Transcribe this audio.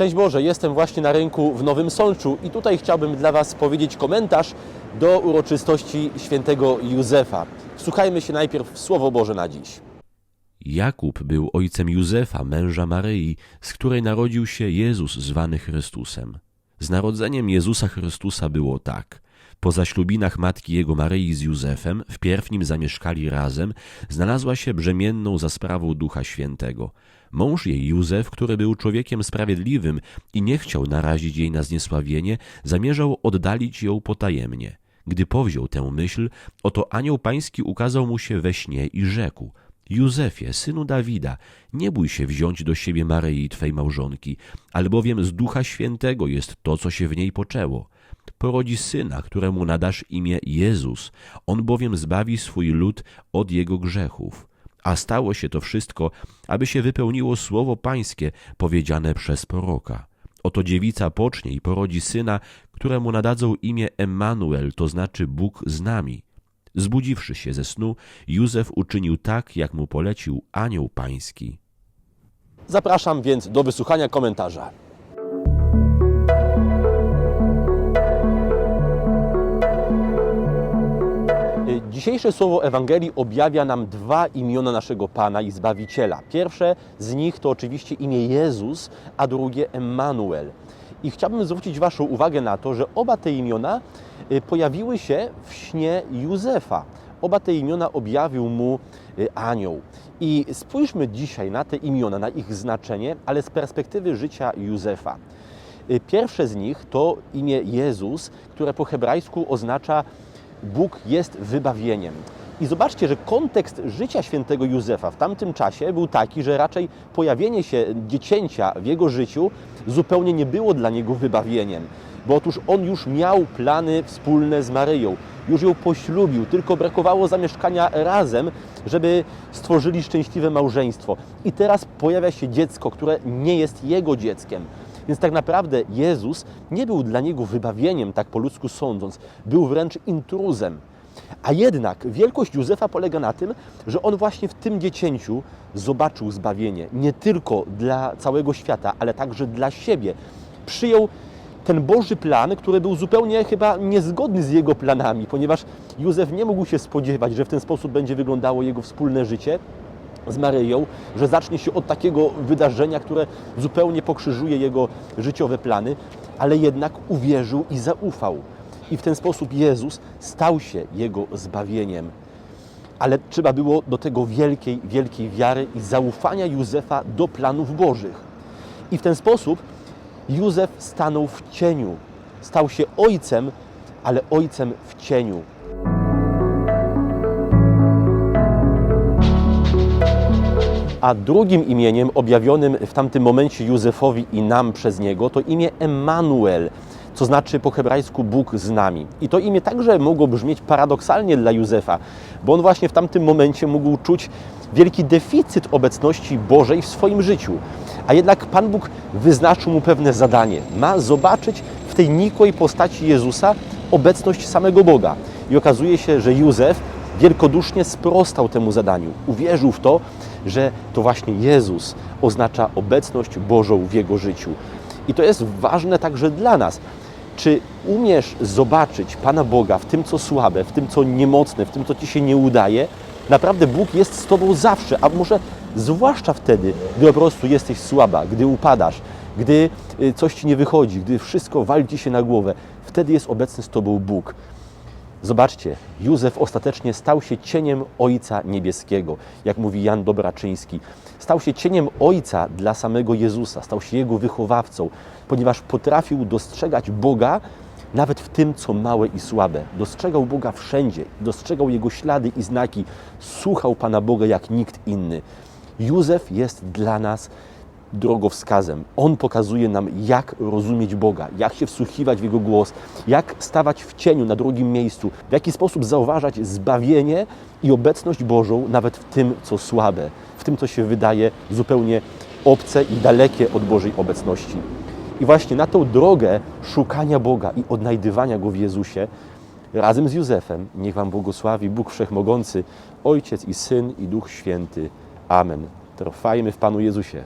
Szczęść Boże, jestem właśnie na rynku w Nowym Solczu i tutaj chciałbym dla Was powiedzieć komentarz do uroczystości świętego Józefa. Słuchajmy się najpierw w Słowo Boże na dziś. Jakub był ojcem Józefa, męża Maryi, z której narodził się Jezus zwany Chrystusem. Z narodzeniem Jezusa Chrystusa było tak. Po zaślubinach matki jego Maryi z Józefem, wpierw nim zamieszkali razem, znalazła się brzemienną za sprawą Ducha Świętego. Mąż jej Józef, który był człowiekiem sprawiedliwym i nie chciał narazić jej na zniesławienie, zamierzał oddalić ją potajemnie. Gdy powziął tę myśl, oto anioł pański ukazał mu się we śnie i rzekł – Józefie, synu Dawida, nie bój się wziąć do siebie Maryi, twej małżonki, albowiem z Ducha Świętego jest to, co się w niej poczęło. Porodzi syna, któremu nadasz imię Jezus, on bowiem zbawi swój lud od jego grzechów. A stało się to wszystko, aby się wypełniło słowo pańskie powiedziane przez proroka. Oto dziewica pocznie i porodzi syna, któremu nadadzą imię Emmanuel, to znaczy Bóg z nami. Zbudziwszy się ze snu, Józef uczynił tak, jak mu polecił anioł pański. Zapraszam więc do wysłuchania komentarza. Dzisiejsze słowo Ewangelii objawia nam dwa imiona naszego Pana i Zbawiciela. Pierwsze z nich to oczywiście imię Jezus, a drugie Emmanuel. I chciałbym zwrócić Waszą uwagę na to, że oba te imiona y, pojawiły się w śnie Józefa. Oba te imiona objawił mu y, anioł. I spójrzmy dzisiaj na te imiona, na ich znaczenie, ale z perspektywy życia Józefa. Y, Pierwsze z nich to imię Jezus, które po hebrajsku oznacza Bóg jest wybawieniem. I zobaczcie, że kontekst życia świętego Józefa w tamtym czasie był taki, że raczej pojawienie się dziecięcia w jego życiu zupełnie nie było dla niego wybawieniem. Bo otóż on już miał plany wspólne z Maryją, już ją poślubił, tylko brakowało zamieszkania razem, żeby stworzyli szczęśliwe małżeństwo. I teraz pojawia się dziecko, które nie jest jego dzieckiem. Więc tak naprawdę Jezus nie był dla niego wybawieniem, tak po ludzku sądząc, był wręcz intruzem. A jednak wielkość Józefa polega na tym, że on właśnie w tym dziecięciu zobaczył zbawienie nie tylko dla całego świata, ale także dla siebie. Przyjął ten Boży plan, który był zupełnie chyba niezgodny z jego planami, ponieważ Józef nie mógł się spodziewać, że w ten sposób będzie wyglądało jego wspólne życie z Maryją, że zacznie się od takiego wydarzenia, które zupełnie pokrzyżuje jego życiowe plany, ale jednak uwierzył i zaufał. I w ten sposób Jezus stał się jego zbawieniem. Ale trzeba było do tego wielkiej, wielkiej wiary i zaufania Józefa do planów Bożych. I w ten sposób Józef stanął w cieniu. Stał się ojcem, ale ojcem w cieniu. A drugim imieniem objawionym w tamtym momencie Józefowi i nam przez niego to imię Emmanuel, co znaczy po hebrajsku Bóg z nami. I to imię także mogło brzmieć paradoksalnie dla Józefa, bo on właśnie w tamtym momencie mógł czuć wielki deficyt obecności Bożej w swoim życiu. A jednak Pan Bóg wyznaczył mu pewne zadanie. Ma zobaczyć w tej nikłej postaci Jezusa obecność samego Boga. I okazuje się, że Józef wielkodusznie sprostał temu zadaniu. Uwierzył w to, że to właśnie Jezus oznacza obecność Bożą w jego życiu. I to jest ważne także dla nas. Czy umiesz zobaczyć Pana Boga w tym, co słabe, w tym, co niemocne, w tym, co ci się nie udaje? Naprawdę Bóg jest z Tobą zawsze, a może zwłaszcza wtedy, gdy po prostu jesteś słaba, gdy upadasz, gdy y, coś ci nie wychodzi, gdy wszystko wali ci się na głowę. Wtedy jest obecny z Tobą Bóg. Zobaczcie, Józef ostatecznie stał się cieniem Ojca Niebieskiego, jak mówi Jan Dobraczyński. Stał się cieniem Ojca dla samego Jezusa, stał się Jego wychowawcą, ponieważ potrafił dostrzegać Boga nawet w tym, co małe i słabe. Dostrzegał Boga wszędzie, dostrzegał Jego ślady i znaki, słuchał Pana Boga jak nikt inny. Józef jest dla nas drogowskazem. On pokazuje nam, jak rozumieć Boga, jak się wsłuchiwać w Jego głos, jak stawać w cieniu na drugim miejscu, w jaki sposób zauważać zbawienie i obecność Bożą nawet w tym, co słabe, w tym, co się wydaje zupełnie obce i dalekie od Bożej obecności. I właśnie na tą drogę szukania Boga i odnajdywania Go w Jezusie razem z Józefem niech Wam błogosławi Bóg Wszechmogący, Ojciec i Syn i Duch Święty. Amen. Trwajmy w Panu Jezusie.